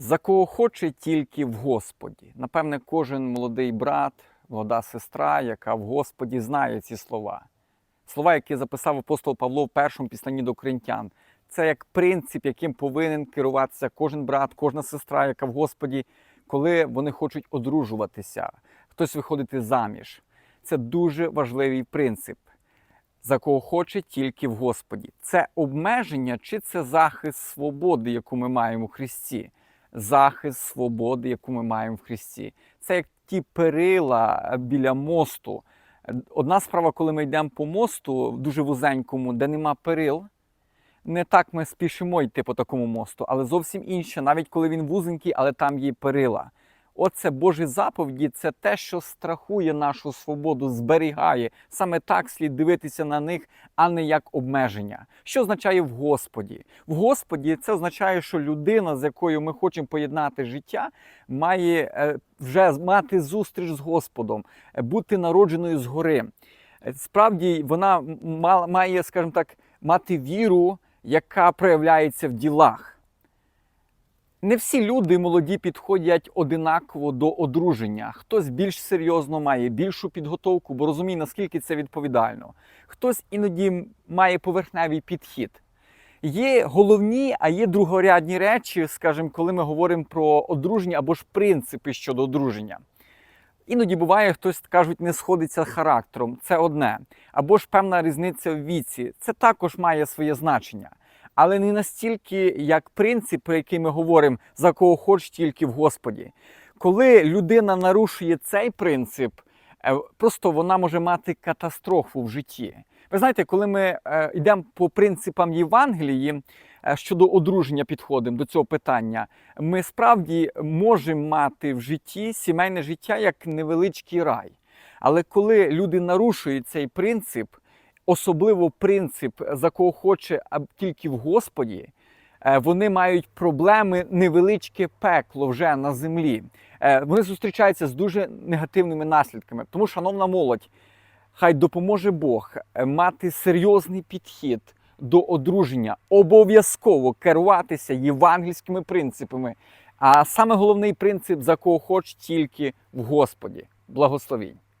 За кого хоче тільки в Господі. Напевне, кожен молодий брат, молода сестра, яка в Господі знає ці слова. Слова, які записав апостол Павло в першому післанні до коринтян. Це як принцип, яким повинен керуватися кожен брат, кожна сестра, яка в Господі, коли вони хочуть одружуватися, хтось виходити заміж. Це дуже важливий принцип. За кого хоче тільки в Господі. Це обмеження чи це захист свободи, яку ми маємо в Христі. Захист свободи, яку ми маємо в Христі. Це як ті перила біля мосту. Одна справа, коли ми йдемо по мосту, дуже вузенькому, де нема перил, не так ми спішимо йти по такому мосту, але зовсім інше, навіть коли він вузенький, але там є перила. Оце Божі заповіді, це те, що страхує нашу свободу, зберігає. Саме так слід дивитися на них, а не як обмеження. Що означає в Господі? В Господі це означає, що людина, з якою ми хочемо поєднати життя, має е, вже мати зустріч з Господом, е, бути народженою згори. Е, Справді вона має, скажімо так, мати віру, яка проявляється в ділах. Не всі люди молоді підходять одинаково до одруження. Хтось більш серйозно має більшу підготовку, бо розуміє, наскільки це відповідально. Хтось іноді має поверхневий підхід. Є головні, а є другорядні речі, скажімо, коли ми говоримо про одруження або ж принципи щодо одруження. Іноді буває, хтось кажуть, не сходиться характером. Це одне. Або ж певна різниця в віці. Це також має своє значення. Але не настільки, як принцип, про який ми говоримо, за кого хоч тільки в Господі. Коли людина нарушує цей принцип, е, просто вона може мати катастрофу в житті. Ви знаєте, коли ми е, йдемо по принципам Євангелії е, щодо одруження, підходимо до цього питання, ми справді можемо мати в житті сімейне життя як невеличкий рай. Але коли люди нарушують цей принцип, особливо принцип, за кого хоче а тільки в Господі, е, вони мають проблеми, невеличке пекло вже на землі. Е, Вони зустрічаються з дуже негативними наслідками. Тому, шановна молодь, хай допоможе Бог е, мати серйозний підхід до одруження, обов'язково керуватися євангельськими принципами. А саме головний принцип, за кого хоч тільки в Господі. Благословінь.